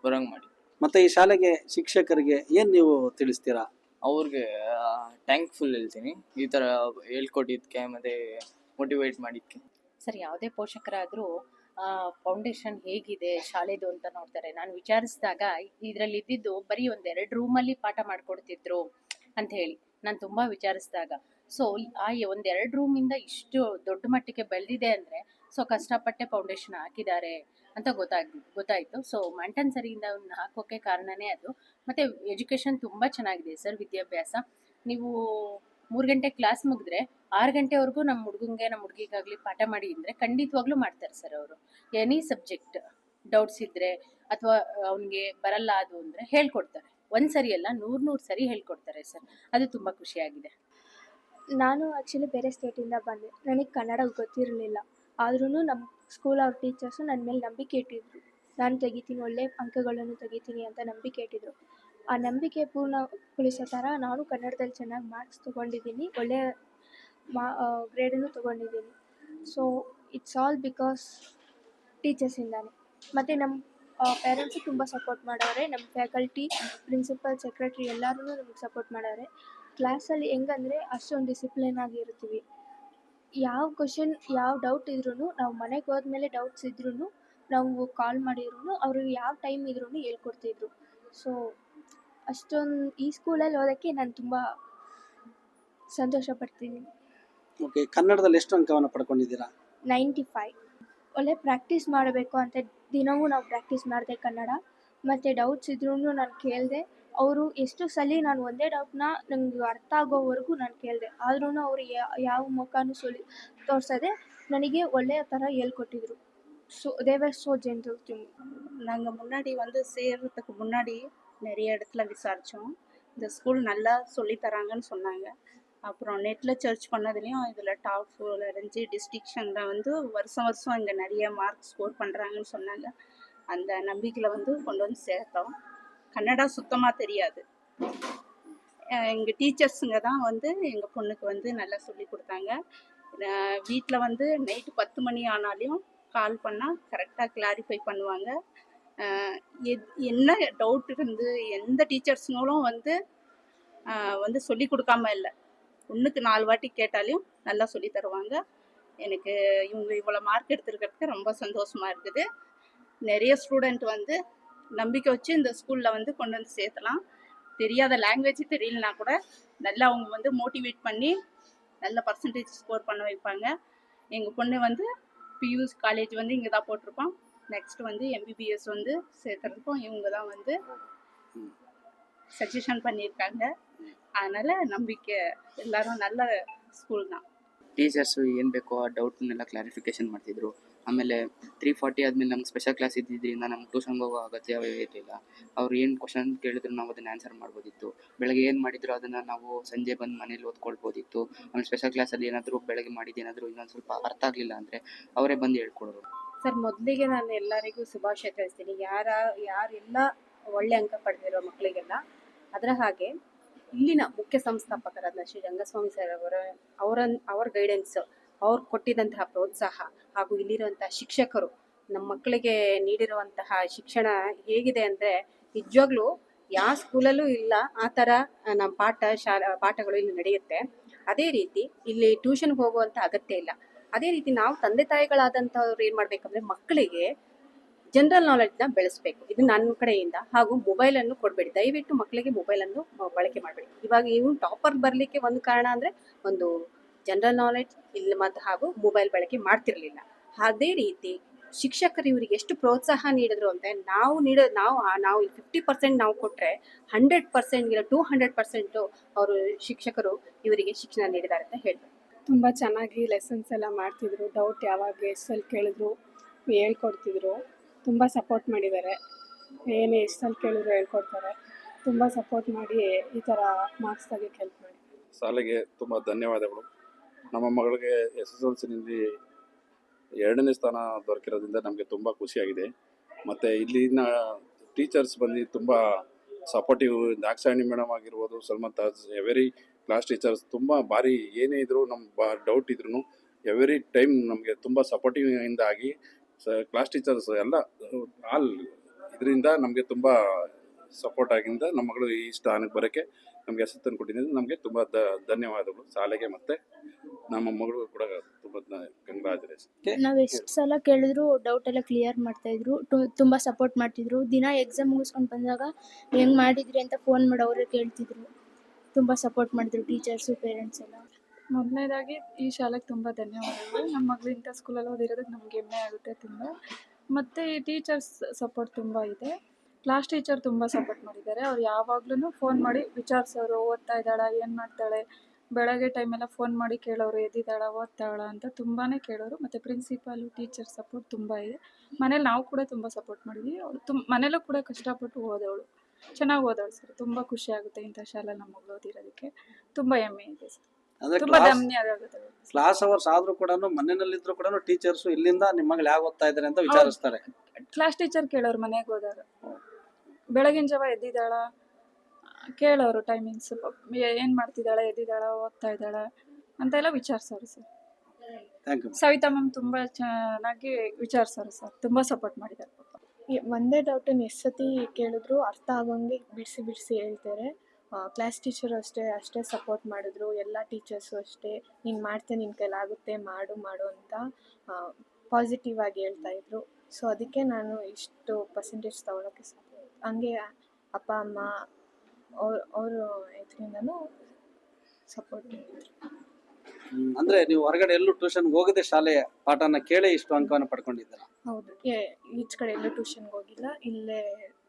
ಬರೋಂಗೆ ಮಾಡಿ ಮತ್ತೆ ಈ ಶಾಲೆಗೆ ಶಿಕ್ಷಕರಿಗೆ ಏನು ನೀವು ತಿಳಿಸ್ತೀರಾ? ಅವ್ರಿಗೆ ಥ್ಯಾಂಕ್ಫುಲ್ ಹೇಳ್ತೀನಿ. ಈ ಥರ ಹೇಳ್ಕೊಟ್ಟಿದ್ದಕ್ಕೆ ಮತ್ತು ಮೋಟಿವೇಟ್ ಮಾಡಿದ್ದಕ್ಕೆ ಸರ್ ಯಾವುದೇ ಪೋಷಕರಾದರೂ ಫೌಂಡೇಶನ್ ಹೇಗಿದೆ, ಶಾಲೆದು ಅಂತ ನೋಡ್ತಾರೆ. ನಾನು ವಿಚಾರಿಸಿದಾಗ ಇದರಲ್ಲಿ ಇದ್ದಿದ್ದು ಬರೀ ಒಂದೆರಡು ರೂಮಲ್ಲಿ ಪಾಠ ಮಾಡಿಕೊಡ್ತಿದ್ರು ಅಂತ ಹೇಳಿ. ನಾನು ತುಂಬ ವಿಚಾರಿಸಿದಾಗ. ಸೊ ಆ ಒಂದೆರಡು ರೂಮಿಂದ ಇಷ್ಟು ದೊಡ್ಡ ಮಟ್ಟಿಗೆ ಬೆಳೆದಿದೆ ಅಂದರೆ ಸೊ ಕಷ್ಟಪಟ್ಟೆ ಫೌಂಡೇಶನ್ ಹಾಕಿದ್ದಾರೆ ಅಂತ ಗೊತ್ತಾಗ್, ಗೊತ್ತಾಯಿತು. ಸೊ ಮಂಟನ್ ಸರಿಯಿಂದ ಹಾಕೋಕ್ಕೆ ಕಾರಣನೇ ಅದು. ಮತ್ತು ಎಜುಕೇಷನ್ ತುಂಬ ಚೆನ್ನಾಗಿದೆ ಸರ್ ವಿದ್ಯಾಭ್ಯಾಸ. ನೀವು ಮೂರು ಗಂಟೆ ಕ್ಲಾಸ್ ಮುಗಿದ್ರೆ ಆರು ಗಂಟೆವರೆಗೂ ನಮ್ಮ ಹುಡುಗಂಗೆ ನಮ್ಮ ಹುಡುಗಿಗಾಗಲಿ ಪಾಠ ಮಾಡಿ ಅಂದರೆ ಖಂಡಿತವಾಗ್ಲೂ ಮಾಡ್ತಾರೆ ಸರ್ ಅವರು. ಎನಿ ಸಬ್ಜೆಕ್ಟ್ ಡೌಟ್ಸ್ ಇದ್ದರೆ ಅಥವಾ ಅವನಿಗೆ ಬರಲ್ಲ ಅದು ಅಂದರೆ ಹೇಳ್ಕೊಡ್ತಾರೆ. ಒಂದು ಸರಿ ಅಲ್ಲ, ನೂರು ನೂರು ಸರಿ ಹೇಳ್ಕೊಡ್ತಾರೆ ಸರ್. ಅದು ತುಂಬ ಖುಷಿಯಾಗಿದೆ. ನಾನು ಆ್ಯಕ್ಚುಲಿ ಬೇರೆ ಸ್ಟೇಟಿಂದ ಬಂದೆ. ನನಗೆ ಕನ್ನಡ ಗೊತ್ತಿರಲಿಲ್ಲ. ಆದ್ರೂ ನಮ್ಮ ಸ್ಕೂಲ್ ಅವ್ರ ಟೀಚರ್ಸು ನನ್ನ ಮೇಲೆ ನಂಬಿಕೆ ಇಟ್ಟಿದ್ರು. ನಾನು ತೆಗಿತೀನಿ, ಒಳ್ಳೆ ಅಂಕಗಳನ್ನು ತೆಗಿತೀನಿ ಅಂತ ನಂಬಿಕೆ ಇಟ್ಟಿದ್ರು. ಆ ನಂಬಿಕೆ ಪೂರ್ಣಗೊಳಿಸೋ ಥರ ನಾನು ಕನ್ನಡದಲ್ಲಿ ಚೆನ್ನಾಗಿ ಮಾರ್ಕ್ಸ್ ತೊಗೊಂಡಿದ್ದೀನಿ. ಒಳ್ಳೆಯ ಮಾ ಗ್ರೇಡನ್ನು ತೊಗೊಂಡಿದ್ದೀನಿ. ಸೊ ಇಟ್ಸ್ ಆಲ್ ಬಿಕಾಸ್ ಟೀಚರ್ಸಿಂದಾನೆ ಮತ್ತು ನಮ್ಮ ಪೇರೆಂಟ್ಸು ತುಂಬ ಸಪೋರ್ಟ್ ಮಾಡವ್ರೆ. ನಮ್ಮ ಫ್ಯಾಕಲ್ಟಿ ಪ್ರಿನ್ಸಿಪಲ್ ಸೆಕ್ರೆಟ್ರಿ ಎಲ್ಲರೂ ನಮಗೆ ಸಪೋರ್ಟ್ ಮಾಡವ್ರೆ. ಕ್ಲಾಸಲ್ಲಿ ಹೆಂಗಂದ್ರೆ ಅಷ್ಟೊಂದು ಡಿಸಿಪ್ಲಿನ್ ಆಗಿ ಇರ್ತೀವಿ. ಯಾವ ಕ್ವಶನ್ ಯಾವ ಡೌಟ್ ಇದ್ರೂ ನಾವು ಮನೆಗೆ ಹೋದ್ಮೇಲೆ ಡೌಟ್ಸ್ ಇದ್ರೂ ನಾವು ಕಾಲ್ ಮಾಡಿದ್ರು ಅವರು ಯಾವ ಟೈಮ್ ಇದ್ರೂ ಹೇಳ್ಕೊಡ್ತಿದ್ರು. ಸೊ ಅಷ್ಟೊಂದು ಈ ಸ್ಕೂಲಲ್ಲಿ ಓದೋಕ್ಕೆ ನಾನು ತುಂಬ ಸಂತೋಷ ಪಡ್ತೀನಿ. ಓಕೆ ಕನ್ನಡದಲ್ಲಿ ಎಷ್ಟು ಅಂಕವನ್ನು ಪಡ್ಕೊಂಡಿದ್ದೀರಾ ನೈಂಟಿ ಫೈವ್ ಒಳ್ಳೆ ಪ್ರಾಕ್ಟೀಸ್ ಮಾಡಬೇಕು ಅಂತ ದಿನವೂ ನಾವು ಪ್ರಾಕ್ಟೀಸ್ ಮಾಡಿದೆ ಕನ್ನಡ ಮತ್ತು ಡೌಟ್ಸ್ ಇದ್ರೂ ನಾನು ಕೇಳಿದೆ ಅವರು ಎಷ್ಟು ಸಲ ನಾನು ಒಂದೇ ಡೌಟ್ನ ನಂಗೆ ಅರ್ಥ ಆಗೋವರೆಗೂ ನಾನು ಕೇಳಿದೆ ಆದ್ರೂ ಅವರು ಯಾವ ಮುಖನೂ ಸುಳಿ ತೋರಿಸದೆ ನನಗೆ ಒಳ್ಳೆಯ ಥರ ಹೇಳ್ಕೊಟ್ಟಿದ್ರು so Thevar so gentle to நாங்கள் முன்னாடி வந்து சேர்றதுக்கு முன்னாடி நிறைய இடத்துல விசாரித்தோம் இந்த ஸ்கூல் நல்லா சொல்லித் தராங்கன்னு சொன்னாங்க அப்புறம் நெட்டில் சர்ச் பண்ணதுலேயும் இதில் டாப் ஃபோரில் இருந்துச்சு டிஸ்டிங்ஷனில் வந்து வருஷம் வருஷம் இங்கே நிறைய மார்க் ஸ்கோர் பண்ணுறாங்கன்னு சொன்னாங்க. அந்த நம்பிக்கையில் வந்து கொண்டு வந்து சேர்த்தோம். கன்னடா சுத்தமாக தெரியாது. எங்கள் டீச்சர்ஸுங்க தான் வந்து எங்கள் பொண்ணுக்கு வந்து நல்லா சொல்லி கொடுத்தாங்க. வீட்டில் வந்து நைட்டு பத்து மணி ஆனாலையும் கால் பண்ணால் கரெக்டாக கிளாரிஃபை பண்ணுவாங்க. என்ன டவுட் இருந்து எந்த டீச்சர்ஸுங்களும் வந்து வந்து சொல்லி கொடுக்காம இல்லை. ஒன்றுக்கு நாலு வாட்டி கேட்டாலையும் நல்லா சொல்லி தருவாங்க. எனக்கு இவங்க இவ்வளோ மார்க் எடுத்துருக்கிறதுக்கு ரொம்ப சந்தோஷமாக இருக்குது. நிறைய ஸ்டூடெண்ட் வந்து நம்பிக்கை வச்சு இந்த ஸ்கூலில் வந்து கொண்டு வந்து சேர்த்தலாம். தெரியாத லாங்குவேஜ் தெரியலனா கூட நல்லா அவங்க வந்து மோட்டிவேட் பண்ணி நல்ல பர்சன்டேஜ் ஸ்கோர் பண்ண வைப்பாங்க. எங்கள் பொண்ணு வந்து பியூஸ் காலேஜ் வந்து இங்கே தான் போட்டிருக்கோம் நெக்ஸ்ட் வந்து எம்பிபிஎஸ் வந்து சேர்த்துறதுக்கும் இவங்க தான் வந்து சஜஷன் பண்ணியிருக்காங்க. அதனால் நம்பிக்கை எல்லாரும் நல்ல ಸ್ಕೂಲ್ தான் ಟೀಚರ್ಸು ಏನು ಬೇಕೋ ಆ ಡೌಟ್ನೆಲ್ಲ ಕ್ಲಾರಿಫಿಕೇಶನ್ ಮಾಡ್ತಿದ್ರು ಆಮೇಲೆ ತ್ರೀ ಫಾರ್ಟಿ ಆದಮೇಲೆ ನಮ್ಗೆ ಸ್ಪೆಷಲ್ ಕ್ಲಾಸ್ ಇದ್ದಿದ್ದರಿಂದ ನಮ್ಗೆ ಟ್ಯೂಷನ್ಗೆ ಹೋಗೋ ಅಗತ್ಯವೇ ಇರಲಿಲ್ಲ ಅವ್ರು ಏನು ಕ್ವಶನ್ ಕೇಳಿದ್ರು ನಾವು ಅದನ್ನು ಆನ್ಸರ್ ಮಾಡ್ಬೋದಿತ್ತು ಬೆಳಗ್ಗೆ ಏನು ಮಾಡಿದ್ರು ಅದನ್ನು ನಾವು ಸಂಜೆ ಬಂದು ಮನೇಲಿ ಓದ್ಕೊಳ್ಬೋದಿತ್ತು ಆಮೇಲೆ ಸ್ಪೆಷಲ್ ಕ್ಲಾಸಲ್ಲಿ ಏನಾದರೂ ಬೆಳಗ್ಗೆ ಮಾಡಿದ್ದೇನಾದರೂ ಇನ್ನೊಂದು ಸ್ವಲ್ಪ ಅರ್ಥ ಆಗಲಿಲ್ಲ ಅಂದರೆ ಅವರೇ ಬಂದು ಹೇಳ್ಕೊಡೋರು ಸರ್ ಮೊದಲಿಗೆ ನಾನು ಎಲ್ಲರಿಗೂ ಶುಭಾಶಯ ತಿಳಿಸ್ತೀನಿ ಯಾರ ಯಾರೆಲ್ಲ ಒಳ್ಳೆ ಅಂಕ ಪಡೆದಿರೋ ಮಕ್ಕಳಿಗೆಲ್ಲ ಅದರ ಹಾಗೆ ಇಲ್ಲಿನ ಮುಖ್ಯ ಸಂಸ್ಥಾಪಕರಾದ ಶ್ರೀ ರಂಗಸ್ವಾಮಿ ಸರ್ ಅವರ ಅವರ ಅವರ ಗೈಡೆನ್ಸ್ ಅವ್ರು ಕೊಟ್ಟಿದಂತಹ ಪ್ರೋತ್ಸಾಹ ಹಾಗೂ ಇಲ್ಲಿರುವಂತಹ ಶಿಕ್ಷಕರು ನಮ್ಮ ಮಕ್ಕಳಿಗೆ ನೀಡಿರುವಂತಹ ಶಿಕ್ಷಣ ಹೇಗಿದೆ ಅಂದರೆ ನಿಜವಾಗ್ಲೂ ಯಾವ ಸ್ಕೂಲಲ್ಲೂ ಇಲ್ಲ, ಆ ಥರ ನಮ್ಮ ಪಾಠ ಶಾಲಾ, ಪಾಠಗಳು ಇಲ್ಲಿ ನಡೆಯುತ್ತೆ. ಅದೇ ರೀತಿ ಇಲ್ಲಿ ಟ್ಯೂಷನ್ಗೆ ಹೋಗುವಂಥ ಅಗತ್ಯ ಇಲ್ಲ. ಅದೇ ರೀತಿ ನಾವು ತಂದೆ ತಾಯಿಗಳಾದಂಥವ್ರು ಏನು ಮಾಡಬೇಕಂದ್ರೆ ಮಕ್ಕಳಿಗೆ ಜನರಲ್ ನಾಲೆಡ್ನ ಬೆಳೆಸಬೇಕು. ಇದು ನನ್ನ ಕಡೆಯಿಂದ ಹಾಗೂ ಮೊಬೈಲನ್ನು ಕೊಡಬೇಡಿ. ದಯವಿಟ್ಟು ಮಕ್ಕಳಿಗೆ ಮೊಬೈಲನ್ನು ಬಳಕೆ ಮಾಡಬೇಡಿ. ಇವಾಗ ಇವು ಟಾಪರ್ ಬರಲಿಕ್ಕೆ ಒಂದು ಕಾರಣ ಅಂದರೆ ಒಂದು ಜನರಲ್ ನಾಲೆಡ್ಜ್ ಇಲ್ಲ ಮತ್ತು ಹಾಗೂ ಮೊಬೈಲ್ ಬಳಕೆ ಮಾಡ್ತಿರಲಿಲ್ಲ. ಅದೇ ರೀತಿ ಶಿಕ್ಷಕರು ಇವರಿಗೆ ಎಷ್ಟು ಪ್ರೋತ್ಸಾಹ ನೀಡಿದ್ರು ಅಂತ ನಾವು ನೀಡೋ, ನಾವು ನಾವು ಫಿಫ್ಟಿ ಪರ್ಸೆಂಟ್ ನಾವು ಕೊಟ್ಟರೆ ಹಂಡ್ರೆಡ್ ಪರ್ಸೆಂಟ್ ಇಲ್ಲ ಟೂ ಹಂಡ್ರೆಡ್ ಪರ್ಸೆಂಟು ಅವರು ಶಿಕ್ಷಕರು ಇವರಿಗೆ ಶಿಕ್ಷಣ ನೀಡಿದ್ದಾರೆ ಅಂತ ಹೇಳ್ತಾರೆ ತುಂಬ ಚೆನ್ನಾಗಿ ಲೆಸನ್ಸ್ ಎಲ್ಲ ಮಾಡ್ತಿದ್ರು. ಡೌಟ್ ಯಾವಾಗ ಎಷ್ಟಲ್ಲಿ ಕೇಳಿದ್ರು, ಹೇಳ್ಕೊಡ್ತಿದ್ರು. ತುಂಬ ಸಪೋರ್ಟ್ ಮಾಡಿದ್ದಾರೆ. ಏನೇ ಸಲ ಕೇಳಿದ್ರು ಹೇಳ್ಕೊಡ್ತಾರೆ. ತುಂಬ ಸಪೋರ್ಟ್ ಮಾಡಿ ಈ ಥರ ಮಾರ್ಕ್ಸ್ ತೆಗಿಯೋಕ್ಕೆ ಹೆಲ್ಪ್ ಮಾಡಿ. ಶಾಲೆಗೆ ತುಂಬ ಧನ್ಯವಾದಗಳು. ನಮ್ಮ ಮಗಳಿಗೆ ಎಸ್ ಎಸ್ ಎಲ್ ಸಿನಲ್ಲಿ ಎರಡನೇ ಸ್ಥಾನ ದೊರಕಿರೋದ್ರಿಂದ ನಮಗೆ ತುಂಬ ಖುಷಿಯಾಗಿದೆ. ಮತ್ತು ಇಲ್ಲಿನ ಟೀಚರ್ಸ್ ಬಂದು ತುಂಬ ಸಪೋರ್ಟಿವ್ ದಾಕ್ಷಾಯಣಿ ಮೇಡಮ್ ಆಗಿರ್ಬೋದು, Salman Taj every class teachers ತುಂಬ ಭಾರಿ ಏನೇ ಇದ್ದರೂ ನಮ್ಮ ಬಾ ಡೌಟ್ ಇದ್ರೂ ಎವರಿ ಟೈಮ್ ನಮಗೆ ತುಂಬ ಸಪೋರ್ಟಿವ್ ಆಗಿ ಕ್ಲಾಸ್ ಟೀಚರ್ಸ್ ಎಲ್ಲ ಆಲ್ ಇದರಿಂದ ನಮಗೆ ತುಂಬ ಸಪೋರ್ಟ್ ಆಗಿಂದ ನಮ್ಮ ಮಗಳು ಈ ಸ್ಥಾನಕ್ಕೆ ಬರೋಕ್ಕೆ ನಮಗೆ ಹೆಸರು ತಂದು ಕೊಟ್ಟಿದ್ದು ನಮಗೆ ತುಂಬ ದ ಧನ್ಯವಾದಗಳು. ಶಾಲೆಗೆ ಮತ್ತು ನಮ್ಮ ಮಗಳು ಕೂಡ ತುಂಬ ಕಂಗ್ರಾಚುಲೇಷನ್ ನಾವು ಎಷ್ಟು ಸಲ ಕೇಳಿದ್ರು ಡೌಟ್ ಎಲ್ಲ ಕ್ಲಿಯರ್ ಮಾಡ್ತಾ ಇದ್ರು. ತುಂಬ ಸಪೋರ್ಟ್ ಮಾಡ್ತಿದ್ರು. ದಿನ ಎಕ್ಸಾಮ್ ಮುಗಿಸ್ಕೊಂಡು ಬಂದಾಗ ಹೆಂಗೆ ಮಾಡಿದ್ರಿ ಅಂತ ಫೋನ್ ಮಾಡಿ ಅವರೇ ಕೇಳ್ತಿದ್ರು. ತುಂಬ ಸಪೋರ್ಟ್ ಮಾಡಿದ್ರು ಟೀಚರ್ಸು ಪೇರೆಂಟ್ಸ್ ಎಲ್ಲ. ಮೊದಲನೇದಾಗಿ ಈ ಶಾಲೆಗೆ ತುಂಬ ಧನ್ಯವಾದಗಳು. ನಮ್ಮ ಮಗಳು ಇಂಥ ಸ್ಕೂಲಲ್ಲಿ ಓದಿರೋದಕ್ಕೆ ನಮ್ಗೆ ಹೆಮ್ಮೆ ಆಗುತ್ತೆ ತುಂಬ. ಮತ್ತು ಈ ಟೀಚರ್ಸ್ ಸಪೋರ್ಟ್ ತುಂಬ ಇದೆ. ಕ್ಲಾಸ್ ಟೀಚರ್ ತುಂಬ ಸಪೋರ್ಟ್ ಮಾಡಿದ್ದಾರೆ. ಅವ್ರು ಯಾವಾಗ್ಲೂ ಫೋನ್ ಮಾಡಿ ವಿಚಾರಿಸೋರು, ಓದ್ತಾ ಇದ್ದಾಳ, ಏನು ಮಾಡ್ತಾಳೆ, ಬೆಳಗ್ಗೆ ಟೈಮೆಲ್ಲ ಫೋನ್ ಮಾಡಿ ಕೇಳೋರು ಎದ್ದಿದ್ದಾಳ ಓದ್ತಾಳ ಅಂತ ತುಂಬಾ ಕೇಳೋರು. ಮತ್ತು ಪ್ರಿನ್ಸಿಪಾಲು ಟೀಚರ್ ಸಪೋರ್ಟ್ ತುಂಬ ಇದೆ. ಮನೇಲಿ ನಾವು ಕೂಡ ತುಂಬ ಸಪೋರ್ಟ್ ಮಾಡಿದ್ವಿ. ಅವಳು ತುಂಬ ಮನೇಲೂ ಕೂಡ ಕಷ್ಟಪಟ್ಟು ಓದೋಳು. ಚೆನ್ನಾಗಿ ಓದೋಳು ಸರ್. ತುಂಬ ಖುಷಿ ಆಗುತ್ತೆ ಇಂಥ ಶಾಲೆ ನಮ್ಮ ಮಗಳು ಓದಿರೋದಕ್ಕೆ. ತುಂಬ ಹೆಮ್ಮೆ ಇದೆ ಸರ್. ಅಂದ್ರೆ ತುಂಬ ಕ್ಲಾಸ್ ಅವರ್ಸ್ ಆದ್ರೂ ಕೂಡ ಮನೆಯಲ್ಲಿದ್ರು ಕೂಡ ಟೀಚರ್ಸ್ ಇಲ್ಲಿಂದ ನಿಮ್ಮ ಮಗಳು ಯಾವ ಓದ್ತಾ ಇದ್ದಾರೆ ಅಂತ ವಿಚಾರಿಸ್ತಾರೆ. ಕ್ಲಾಸ್ ಟೀಚರ್ ಕೇಳೋರು ಮನೆಗೆ ಹೋದಾಗ ಬೆಳಗಿನ ಜಾವ ಎದ್ದಿದ್ದಾಳ? ಕೇಳೋರು ಟೈಮಿಂಗ್ಸ್ ಏನು ಮಾಡ್ತಿದ್ದಾಳೆ? ಎದ್ದಿದ್ದಾಳ? ಓದ್ತಾ ಇದ್ದಾಳ? ಅಂತೆಲ್ಲ ವಿಚಾರಿಸೋರು sir. Thank you Savitha ma'am ತುಂಬಾ ಚೆನ್ನಾಗಿ ವಿಚಾರಿಸೋರು ಸರ್. ತುಂಬಾ ಸಪೋರ್ಟ್ ಮಾಡಿದ್ದಾರೆ. ಒಂದೇ ಡೌಟನ್ನು ಎಷ್ಟು ಸತಿ ಕೇಳಿದ್ರು ಅರ್ಥ ಆಗೋಂಗೆ ಬಿಡಿಸಿ ಬಿಡಿಸಿ ಹೇಳ್ತಾರೆ. ಕ್ಲಾಸ್ ಟೀಚರು ಅಷ್ಟೇ ಅಷ್ಟೇ ಸಪೋರ್ಟ್ ಮಾಡಿದ್ರು. ಎಲ್ಲ ಟೀಚರ್ಸು ಅಷ್ಟೇ ನೀನು ಮಾಡ್ತೆ ನಿನ್ನ ಕೈಲಾಗುತ್ತೆ ಮಾಡು ಮಾಡು ಅಂತ ಪಾಸಿಟಿವ್ ಆಗಿ ಹೇಳ್ತಾ ಇದ್ರು. ಸೊ ಅದಕ್ಕೆ ನಾನು ಇಷ್ಟು ಪರ್ಸೆಂಟೇಜ್ ತೊಗೊಳಕ್ಕೆ ಸಾಧ್ಯ. ಹಂಗೆ ಅಪ್ಪ ಅಮ್ಮ ಅವ್ರ ಅವರು ಇದರಿಂದನೂ ಸಪೋರ್ಟ್ ಮಾಡಿದ್ರು. ಅಂದ್ರೆ ನೀವು ಹೊರಗಡೆ ಎಲ್ಲೂ ಟ್ಯೂಷನ್ ಹೋಗದೆ ಶಾಲೆಯ ಪಾಠನ ಕೇಳಿ ಇಷ್ಟು ಅಂಕವನ್ನು ಪಡ್ಕೊಂಡಿದ್ದೀರಾ? ಹೌದು. ಏ ಈಚ್ ಕಡೆ ಎಲ್ಲೂ ಟ್ಯೂಷನ್ಗೆ ಹೋಗಿಲ್ಲ. ಇಲ್ಲೇ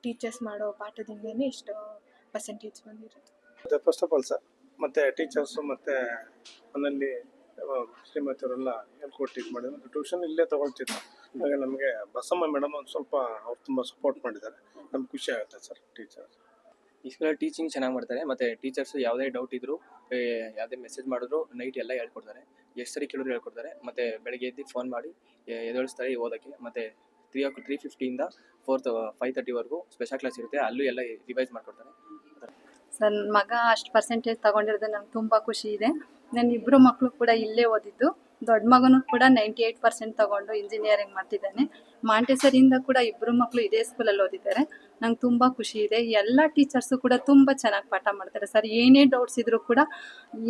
ಟೀಚರ್ಸ್ ಮಾಡೋ ಪಾಠದಿಂದನೇ ಇಷ್ಟು ಪರ್ಸೆಂಟೇಜ್ ಬಂದಿರೋದು. ಫಸ್ಟ್ ಆಫ್ ಆಲ್ ಸರ್ ಮತ್ತೆ ಟೀಚರ್ಸು ಮತ್ತೆ ಮನೆಯಲ್ಲಿ ಶ್ರೀಮತಿಯವರೆಲ್ಲ ಹೇಳ್ಕೊಟ್ಟು ಇದು ಮಾಡಿದ್ರು. ಮತ್ತೆ ಟ್ಯೂಷನ್ ಇಲ್ಲೇ ತಗೊಳ್ತಿದ್ರು. ಹಾಗೆ ನಮಗೆ ಬಸಮ್ಮ ಮೇಡಮ್ ಒಂದು ಸ್ವಲ್ಪ ಅವ್ರು ತುಂಬ ಸಪೋರ್ಟ್ ಮಾಡಿದ್ದಾರೆ. ನಮ್ಗೆ ಖುಷಿ ಆಗುತ್ತೆ ಸರ್ ಟೀಚರ್ ಈ ಸ್ಕೂಲಲ್ಲಿ ಟೀಚಿಂಗ್ ಚೆನ್ನಾಗಿ ಮಾಡ್ತಾರೆ. ಮತ್ತು ಟೀಚರ್ಸ್ ಯಾವುದೇ ಡೌಟ್ ಇದ್ದರೂ ಯಾವುದೇ ಮೆಸೇಜ್ ಮಾಡಿದ್ರು ನೈಟ್ ಎಲ್ಲ ಹೇಳ್ಕೊಡ್ತಾರೆ. ಎಷ್ಟು ಸರಿ ಕೇಳಿದ್ರು ಹೇಳ್ಕೊಡ್ತಾರೆ. ಮತ್ತೆ ಬೆಳಗ್ಗೆ ಎದ್ದು ಫೋನ್ ಮಾಡಿ ಎದುರಿಸ್ತಾರೆ ಓದೋಕ್ಕೆ. ಮತ್ತೆ ತ್ರೀ ಓ ತ್ರೀ ಫಿಫ್ಟಿಯಿಂದ ಫೋರ್ತ್ ಫೈವ್ ತರ್ಟಿವರೆಗೂ ಸ್ಪೆಷಲ್ ಕ್ಲಾಸ್ ಇರುತ್ತೆ. ಅಲ್ಲೂ ಎಲ್ಲ ರಿವೈಸ್ ಮಾಡ್ಕೊಡ್ತಾರೆ. ಸರ್ ನನ್ನ ಮಗ ಅಷ್ಟು ಪರ್ಸೆಂಟೇಜ್ ತಗೊಂಡಿರೋದು ನಂಗೆ ತುಂಬ ಖುಷಿ ಇದೆ. ನನ್ನ ಇಬ್ಬರು ಮಕ್ಕಳು ಕೂಡ ಇಲ್ಲೇ ಓದಿದ್ದು. ದೊಡ್ಡ ಮಗನೂ ಕೂಡ ನೈಂಟಿ ಏಯ್ಟ್ ಪರ್ಸೆಂಟ್ ತಗೊಂಡು ಇಂಜಿನಿಯರಿಂಗ್ ಮಾಡ್ತಿದ್ದಾನೆ. ಮಾಂಟೇಸರಿಯಿಂದ ಕೂಡ ಇಬ್ಬರು ಮಕ್ಕಳು ಇದೇ ಸ್ಕೂಲಲ್ಲಿ ಓದಿದ್ದಾರೆ. ನಂಗೆ ತುಂಬ ಖುಷಿ ಇದೆ. ಎಲ್ಲ ಟೀಚರ್ಸು ಕೂಡ ತುಂಬ ಚೆನ್ನಾಗಿ ಪಾಠ ಮಾಡ್ತಾರೆ. ಸರ್, ಏನೇ ಡೌಟ್ಸ್ ಇದ್ರೂ ಕೂಡ,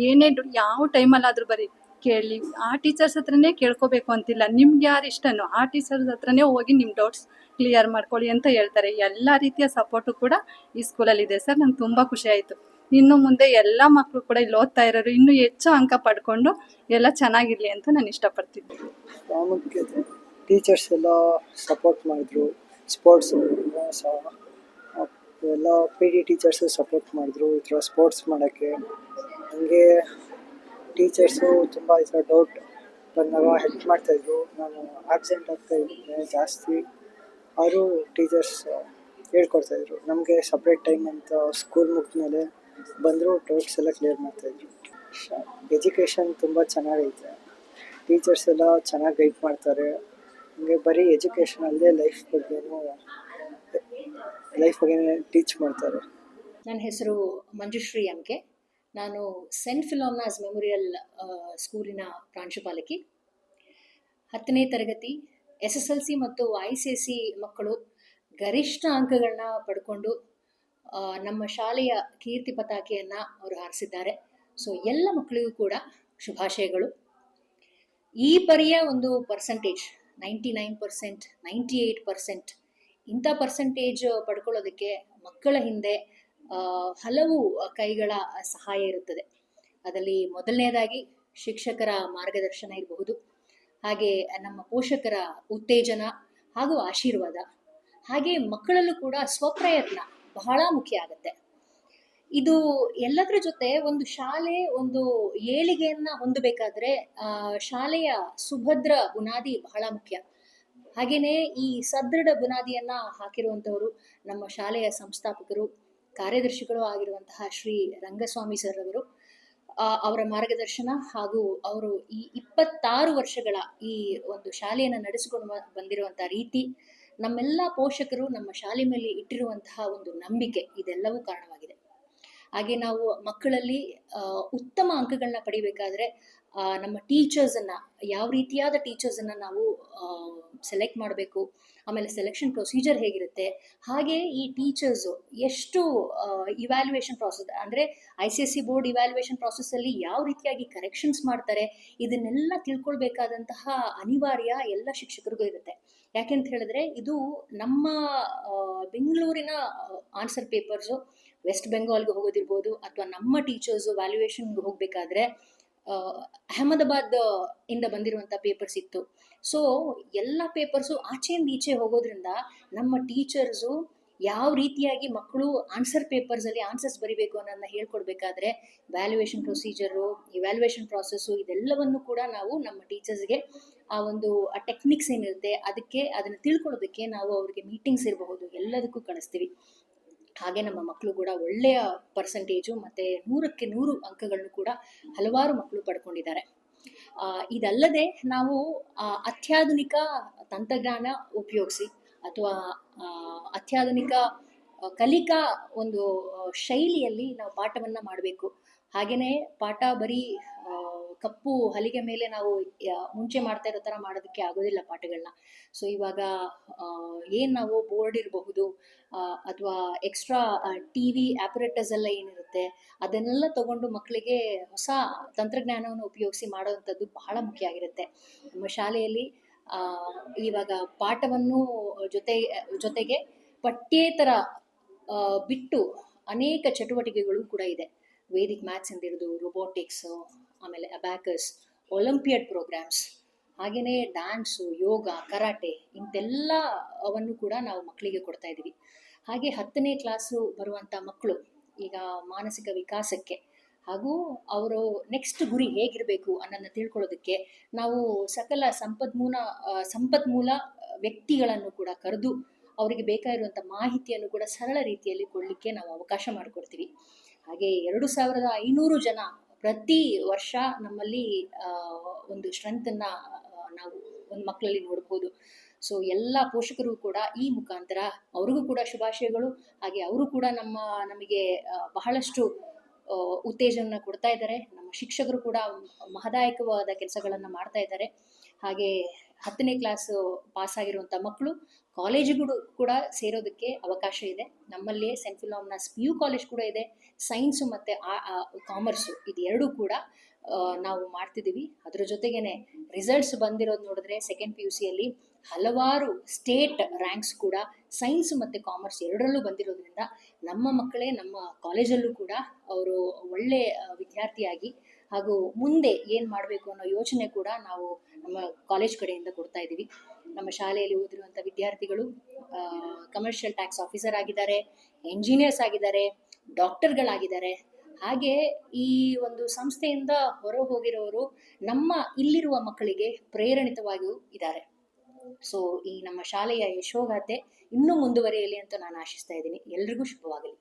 ಏನೇ ಯಾವ ಟೈಮಲ್ಲಾದರೂ ಬರೀ ಕೇಳಿ. ಆ ಟೀಚರ್ಸ್ ಹತ್ರನೇ ಕೇಳ್ಕೋಬೇಕು ಅಂತಿಲ್ಲ. ನಿಮ್ಗೆ ಯಾರು ಇಷ್ಟನೋ ಆ ಟೀಚರ್ಸ್ ಹತ್ರನೇ ಹೋಗಿ ನಿಮ್ಮ ಡೌಟ್ಸ್ ಕ್ಲಿಯರ್ ಮಾಡ್ಕೊಳ್ಳಿ ಅಂತ ಹೇಳ್ತಾರೆ. ಎಲ್ಲ ರೀತಿಯ ಸಪೋರ್ಟು ಕೂಡ ಈ ಸ್ಕೂಲಲ್ಲಿದೆ ಸರ್, ನಂಗೆ ತುಂಬ ಖುಷಿ ಆಯಿತು. ಇನ್ನು ಮುಂದೆ ಎಲ್ಲ ಮಕ್ಕಳು ಕೂಡ ಇಲ್ಲಿ ಓದ್ತಾ ಇರೋರು ಇನ್ನೂ ಹೆಚ್ಚು ಅಂಕ ಪಡ್ಕೊಂಡು ಎಲ್ಲ ಚೆನ್ನಾಗಿರಲಿ ಅಂತ ನಾನು ಇಷ್ಟಪಡ್ತಿದ್ದೆ ಟೀಚರ್ಸ್ ಎಲ್ಲ ಸಪೋರ್ಟ್ ಮಾಡಿದ್ರು. ಸ್ಪೋರ್ಟ್ಸ್ ಎಲ್ಲ ಪಿ ಡಿ ಟೀಚರ್ಸು ಸಪೋರ್ಟ್ ಮಾಡಿದ್ರು. ಈ ಥರ ಸ್ಪೋರ್ಟ್ಸ್ ಮಾಡೋಕ್ಕೆ. ಹಂಗೆ ಟೀಚರ್ಸು ತುಂಬ ಈ ಥರ ಡೌಟ್ ಬಂದಾಗ ಹೆಲ್ಪ್ ಮಾಡ್ತಾಯಿದ್ರು ನಾನು ಆಬ್ಸೆಂಟ್ ಆಗ್ತಾ ಇದ್ದೆ ಜಾಸ್ತಿ. ಅವರು ಟೀಚರ್ಸ್ ಹೇಳ್ಕೊಡ್ತಾಯಿದ್ರು ನಮಗೆ ಸಪ್ರೇಟ್ ಟೈಮ್ ಅಂತ ಸ್ಕೂಲ್ ಮುಗಿದ್ಮೇಲೆ ಬಂದರು ಡೌಟ್ಸ್ ಎಲ್ಲ ಕ್ಲಿಯರ್ ಮಾಡ್ತಾಯಿದ್ರು ಎಜುಕೇಷನ್ ತುಂಬ ಚೆನ್ನಾಗೈತೆ. ಟೀಚರ್ಸ್ ಎಲ್ಲ ಚೆನ್ನಾಗಿ ಗೈಡ್ ಮಾಡ್ತಾರೆ. ಹಂಗೆ ಬರೀ ಎಜುಕೇಷನ್ ಅಲ್ಲದೆ ಲೈಫ್ ಬಗ್ಗೆನೂ ಲೈಫ್ ಬಗ್ಗೆ ಟೀಚ್ ಮಾಡ್ತಾರೆ. ನನ್ನ ಹೆಸರು ಮಂಜುಶ್ರೀ ಎಂ ಕೆ. ನಾನು ಸೆಂಟ್ ಫಿಲೋಮ್ನಾಸ್ ಮೆಮೋರಿಯಲ್ ಸ್ಕೂಲಿನ ಪ್ರಾಂಶುಪಾಲಕಿ. ಹತ್ತನೇ ತರಗತಿ ಎಸ್ ಎಸ್ ಎಲ್ ಸಿ ಮತ್ತು ಐ ಸಿ ಸಿ ಮಕ್ಕಳು ಗರಿಷ್ಠ ಅಂಕಗಳನ್ನ ಪಡ್ಕೊಂಡು ನಮ್ಮ ಶಾಲೆಯ ಕೀರ್ತಿ ಪತಾಕೆಯನ್ನು ಅವರು ಹಾರಿಸಿದ್ದಾರೆ. ಸೊ ಎಲ್ಲ ಮಕ್ಕಳಿಗೂ ಕೂಡ ಶುಭಾಶಯಗಳು. ಈ ಪರಿಯ ಒಂದು percentage ninety nine percent ninety eight percent ಇಂಥ ಪರ್ಸೆಂಟೇಜ್ ಪಡ್ಕೊಳ್ಳೋದಕ್ಕೆ ಮಕ್ಕಳ ಹಿಂದೆ ಹಲವು ಕೈಗಳ ಸಹಾಯ ಇರುತ್ತದೆ. ಅದರಲ್ಲಿ ಮೊದಲನೇದಾಗಿ ಶಿಕ್ಷಕರ ಮಾರ್ಗದರ್ಶನ ಇರಬಹುದು. ಹಾಗೆ ನಮ್ಮ ಪೋಷಕರ ಉತ್ತೇಜನ ಹಾಗೂ ಆಶೀರ್ವಾದ. ಹಾಗೆ ಮಕ್ಕಳಲ್ಲೂ ಕೂಡ ಸ್ವಪ್ರಯತ್ನ ಬಹಳ ಮುಖ್ಯ ಆಗುತ್ತೆ. ಇದು ಎಲ್ಲದರ ಜೊತೆ ಒಂದು ಶಾಲೆ ಒಂದು ಏಳಿಗೆಯನ್ನ ಹೊಂದಬೇಕಾದ್ರೆ ಆ, ಶಾಲೆಯ ಸುಭದ್ರ ಬುನಾದಿ ಬಹಳ ಮುಖ್ಯ. ಹಾಗೇನೆ ಈ ಸದೃಢ ಬುನಾದಿಯನ್ನ ಹಾಕಿರುವಂತವರು ನಮ್ಮ ಶಾಲೆಯ ಸಂಸ್ಥಾಪಕರು ಕಾರ್ಯದರ್ಶಿಗಳು ಆಗಿರುವಂತಹ ಶ್ರೀ ರಂಗಸ್ವಾಮಿ ಸರ್ ಅವರು ಅವರ ಮಾರ್ಗದರ್ಶನ ಹಾಗೂ ಅವರು ಈ ಇಪ್ಪತ್ತಾರು ವರ್ಷಗಳ ಈ ಒಂದು ಶಾಲೆಯನ್ನು ನಡೆಸಿಕೊಂಡು ಬಂದಿರುವಂತಹ ರೀತಿ ನಮ್ಮೆಲ್ಲ ಪೋಷಕರು ನಮ್ಮ ಶಾಲೆ ಮೇಲೆ ಇಟ್ಟಿರುವಂತಹ ಒಂದು ನಂಬಿಕೆ ಇದೆಲ್ಲವೂ ಕಾರಣವಾಗಿದೆ. ಹಾಗೆ ನಾವು ಮಕ್ಕಳಲ್ಲಿ ಉತ್ತಮ ಅಂಕಗಳನ್ನ ಪಡಿಬೇಕಾದ್ರೆ ನಮ್ಮ ಟೀಚರ್ಸನ್ನು ಯಾವ ರೀತಿಯಾದ ಟೀಚರ್ಸನ್ನು ನಾವು ಸೆಲೆಕ್ಟ್ ಮಾಡಬೇಕು, ಆಮೇಲೆ ಸೆಲೆಕ್ಷನ್ ಪ್ರೊಸೀಜರ್ ಹೇಗಿರುತ್ತೆ, ಹಾಗೆ ಈ ಟೀಚರ್ಸು ಎಷ್ಟು ಇವ್ಯಾಲ್ಯೂಯೇಷನ್ ಪ್ರಾಸೆಸ್ ಅಂದರೆ I C S C board evaluation ಪ್ರಾಸೆಸ್ಸಲ್ಲಿ ಯಾವ ರೀತಿಯಾಗಿ ಕರೆಕ್ಷನ್ಸ್ ಮಾಡ್ತಾರೆ, ಇದನ್ನೆಲ್ಲ ತಿಳ್ಕೊಳ್ಬೇಕಾದಂತಹ ಅನಿವಾರ್ಯ ಎಲ್ಲ ಶಿಕ್ಷಕರಿಗೂ ಇರುತ್ತೆ. ಯಾಕೆಂತ ಹೇಳಿದ್ರೆ, ಇದು ನಮ್ಮ ಬೆಂಗಳೂರಿನ ಆನ್ಸರ್ ಪೇಪರ್ಸು ವೆಸ್ಟ್ ಬೆಂಗಾಲ್ಗೆ ಹೋಗೋದಿರ್ಬೋದು, ಅಥವಾ ನಮ್ಮ ಟೀಚರ್ಸು ವ್ಯಾಲ್ಯೂಯೇಷನ್ಗೆ ಹೋಗಬೇಕಾದ್ರೆ ಅಹಮದಾಬಾದ್ ಇಂದ ಬಂದಿರುವಂಥ ಪೇಪರ್ಸ್ ಇತ್ತು. ಸೊ ಎಲ್ಲ ಪೇಪರ್ಸು ಆಚೆಯಿಂದ ಈಚೆ ಹೋಗೋದ್ರಿಂದ ನಮ್ಮ ಟೀಚರ್ಸು ಯಾವ ರೀತಿಯಾಗಿ ಮಕ್ಕಳು ಆನ್ಸರ್ ಪೇಪರ್ಸಲ್ಲಿ ಆನ್ಸರ್ಸ್ ಬರಿಬೇಕು ಅನ್ನೋದನ್ನ ಹೇಳ್ಕೊಡ್ಬೇಕಾದ್ರೆ ವ್ಯಾಲ್ಯೂಯೇಷನ್ ಪ್ರೊಸೀಜರು ಇವ್ಯಾಲ್ಯೂಯೇಷನ್ ಪ್ರಾಸೆಸ್ಸು ಇದೆಲ್ಲವನ್ನು ಕೂಡ ನಾವು ನಮ್ಮ ಟೀಚರ್ಸ್ಗೆ ಆ ಒಂದು, ಆ ಟೆಕ್ನಿಕ್ಸ್ ಏನಿರುತ್ತೆ ಅದಕ್ಕೆ ಅದನ್ನು ತಿಳ್ಕೊಳ್ಳೋದಕ್ಕೆ ನಾವು ಅವ್ರಿಗೆ ಮೀಟಿಂಗ್ಸ್ ಇರಬಹುದು, ಎಲ್ಲದಕ್ಕೂ ಕಳಿಸ್ತೀವಿ. ಹಾಗೆ ನಮ್ಮ ಮಕ್ಕಳು ಕೂಡ ಒಳ್ಳೆಯ ಪರ್ಸೆಂಟೇಜು ಮತ್ತು ನೂರಕ್ಕೆ ನೂರು ಅಂಕಗಳನ್ನು ಕೂಡ ಹಲವಾರು ಮಕ್ಕಳು ಪಡ್ಕೊಂಡಿದ್ದಾರೆ. ಇದಲ್ಲದೆ ನಾವು ಅತ್ಯಾಧುನಿಕ ತಂತ್ರಜ್ಞಾನ ಉಪಯೋಗಿಸಿ ಅಥವಾ ಅತ್ಯಾಧುನಿಕ ಕಲಿಕಾ ಒಂದು ಶೈಲಿಯಲ್ಲಿ ನಾವು ಪಾಠವನ್ನು ಮಾಡಬೇಕು. ಹಾಗೆಯೇ ಪಾಠ ಬರೀ ಕಪ್ಪು ಹಲಿಗೆ ಮೇಲೆ ನಾವು ಮುಂಚೆ ಮಾಡ್ತಾ ಇರೋ ಥರ ಮಾಡೋದಕ್ಕೆ ಆಗೋದಿಲ್ಲ ಪಾಠಗಳನ್ನ ಸೊ ಇವಾಗ ಏನು ನಾವು ಬೋರ್ಡ್ ಇರಬಹುದು ಅಥವಾ ಎಕ್ಸ್ಟ್ರಾ ಟಿ ವಿ ಆಪರೇಟರ್ಸ್ ಎಲ್ಲ ಏನಿರುತ್ತೆ, ಅದನ್ನೆಲ್ಲ ತಗೊಂಡು ಮಕ್ಕಳಿಗೆ ಹೊಸ ತಂತ್ರಜ್ಞಾನವನ್ನು ಉಪಯೋಗಿಸಿ ಮಾಡೋವಂಥದ್ದು ಬಹಳ ಮುಖ್ಯ ಆಗಿರುತ್ತೆ. ನಮ್ಮ ಶಾಲೆಯಲ್ಲಿ ಇವಾಗ ಪಾಠವನ್ನು ಜೊತೆ, ಜೊತೆಗೆ ಪಠ್ಯೇತರ ಬಿಟ್ಟು ಅನೇಕ ಚಟುವಟಿಕೆಗಳು ಕೂಡ ಇದೆ. ವೇದಿಕ್ ಮ್ಯಾಥ್ಸ್ ಅಂತ ಹಿಡಿದು ರೊಬೋಟಿಕ್ಸು ಆಮೇಲೆ ಅಬ್ಯಾಕಸ್ ಒಲಿಂಪಿಯಡ್ ಪ್ರೋಗ್ರಾಮ್ಸ್ ಹಾಗೆಯೇ ಡ್ಯಾನ್ಸು, ಯೋಗ, ಕರಾಟೆ ಇಂತೆಲ್ಲವನ್ನು ಕೂಡ ನಾವು ಮಕ್ಕಳಿಗೆ ಕೊಡ್ತಾ ಇದ್ದೀವಿ. ಹಾಗೆ ಹತ್ತನೇ ಕ್ಲಾಸು ಬರುವಂಥ ಮಕ್ಕಳು ಈಗ ಮಾನಸಿಕ ವಿಕಾಸಕ್ಕೆ ಹಾಗೂ ಅವರು ನೆಕ್ಸ್ಟ್ ಗುರಿ ಹೇಗಿರಬೇಕು ಅನ್ನೋದನ್ನ ತಿಳ್ಕೊಳ್ಳೋದಕ್ಕೆ ನಾವು ಸಕಲ ಸಂಪನ್ಮೂಲ ಸಂಪದ್ಮೂಲ ವ್ಯಕ್ತಿಗಳನ್ನು ಕೂಡ ಕರೆದು ಅವರಿಗೆ ಬೇಕಾಗಿರುವಂಥ ಮಾಹಿತಿಯನ್ನು ಕೂಡ ಸರಳ ರೀತಿಯಲ್ಲಿ ಕೊಡಲಿಕ್ಕೆ ನಾವು ಅವಕಾಶ ಮಾಡಿಕೊಡ್ತೀವಿ. ಹಾಗೆ ಎರಡು ಸಾವಿರದ ಐನೂರು ಜನ ಪ್ರತಿ ವರ್ಷ ನಮ್ಮಲ್ಲಿ ಒಂದು ಸ್ಟ್ರೆಂತನ್ನು ನಾವು ಒಂದು ಮಕ್ಕಳಲ್ಲಿ ನೋಡ್ಬೋದು. ಸೊ ಎಲ್ಲ ಪೋಷಕರು ಕೂಡ ಈ ಮುಖಾಂತರ ಅವ್ರಿಗೂ ಕೂಡ ಶುಭಾಶಯಗಳು. ಹಾಗೆ ಅವರು ಕೂಡ ನಮ್ಮ, ನಮಗೆ ಬಹಳಷ್ಟು ಉತ್ತೇಜನ ಕೊಡ್ತಾ ಇದ್ದಾರೆ. ನಮ್ಮ ಶಿಕ್ಷಕರು ಕೂಡ ಮಹದಾಯಕವಾದ ಕೆಲಸಗಳನ್ನು ಮಾಡ್ತಾ ಇದ್ದಾರೆ. ಹಾಗೆ ಹತ್ತನೇ ಕ್ಲಾಸ್ ಪಾಸ್ ಆಗಿರುವಂಥ ಮಕ್ಕಳು ಕಾಲೇಜಿಗೂ ಕೂಡ ಸೇರೋದಕ್ಕೆ ಅವಕಾಶ ಇದೆ. ನಮ್ಮಲ್ಲಿ saint Philomena's P U college ಕೂಡ ಇದೆ. ಸೈನ್ಸು ಮತ್ತು ಕಾಮರ್ಸು ಇದು ಎರಡೂ ಕೂಡ ನಾವು ಮಾಡ್ತಿದ್ದೀವಿ. ಅದರ ಜೊತೆಗೇನೆ ರಿಸಲ್ಟ್ಸ್ ಬಂದಿರೋದು ನೋಡಿದ್ರೆ ಸೆಕೆಂಡ್ ಪಿ ಯು ಸಿಯಲ್ಲಿ ಹಲವಾರು ಸ್ಟೇಟ್ ರ್ಯಾಂಕ್ಸ್ ಕೂಡ ಸೈನ್ಸ್ ಮತ್ತು ಕಾಮರ್ಸ್ ಎರಡರಲ್ಲೂ ಬಂದಿರೋದ್ರಿಂದ ನಮ್ಮ ಮಕ್ಕಳೇ ನಮ್ಮ ಕಾಲೇಜಲ್ಲೂ ಕೂಡ ಅವರು ಒಳ್ಳೆ ವಿದ್ಯಾರ್ಥಿಯಾಗಿ ಹಾಗೂ ಮುಂದೆ ಏನು ಮಾಡಬೇಕು ಅನ್ನೋ ಯೋಚನೆ ಕೂಡ ನಾವು ನಮ್ಮ ಕಾಲೇಜ್ ಕಡೆಯಿಂದ ಕೊಡ್ತಾ ಇದ್ದೀವಿ. ನಮ್ಮ ಶಾಲೆಯಲ್ಲಿ ಓದಿರುವಂಥ ವಿದ್ಯಾರ್ಥಿಗಳು ಕಮರ್ಷಿಯಲ್ ಟ್ಯಾಕ್ಸ್ ಆಫೀಸರ್ ಆಗಿದ್ದಾರೆ ಇಂಜಿನಿಯರ್ಸ್ ಆಗಿದ್ದಾರೆ ಡಾಕ್ಟರ್ಗಳಾಗಿದ್ದಾರೆ ಹಾಗೆ ಈ ಒಂದು ಸಂಸ್ಥೆಯಿಂದ ಹೊರ ಹೋಗಿರೋರು ನಮ್ಮ ಇಲ್ಲಿರುವ ಮಕ್ಕಳಿಗೆ ಪ್ರೇರಣಿತವಾಗಿಯೂ ಇದ್ದಾರೆ. ಸೊ ಈ ನಮ್ಮ ಶಾಲೆಯ ಯಶೋಗಾಥೆ ಇನ್ನೂ ಮುಂದುವರಿಯಲಿ ಅಂತ ನಾನು ಆಶಿಸ್ತಾ ಇದ್ದೀನಿ. ಎಲ್ರಿಗೂ ಶುಭವಾಗಲಿ.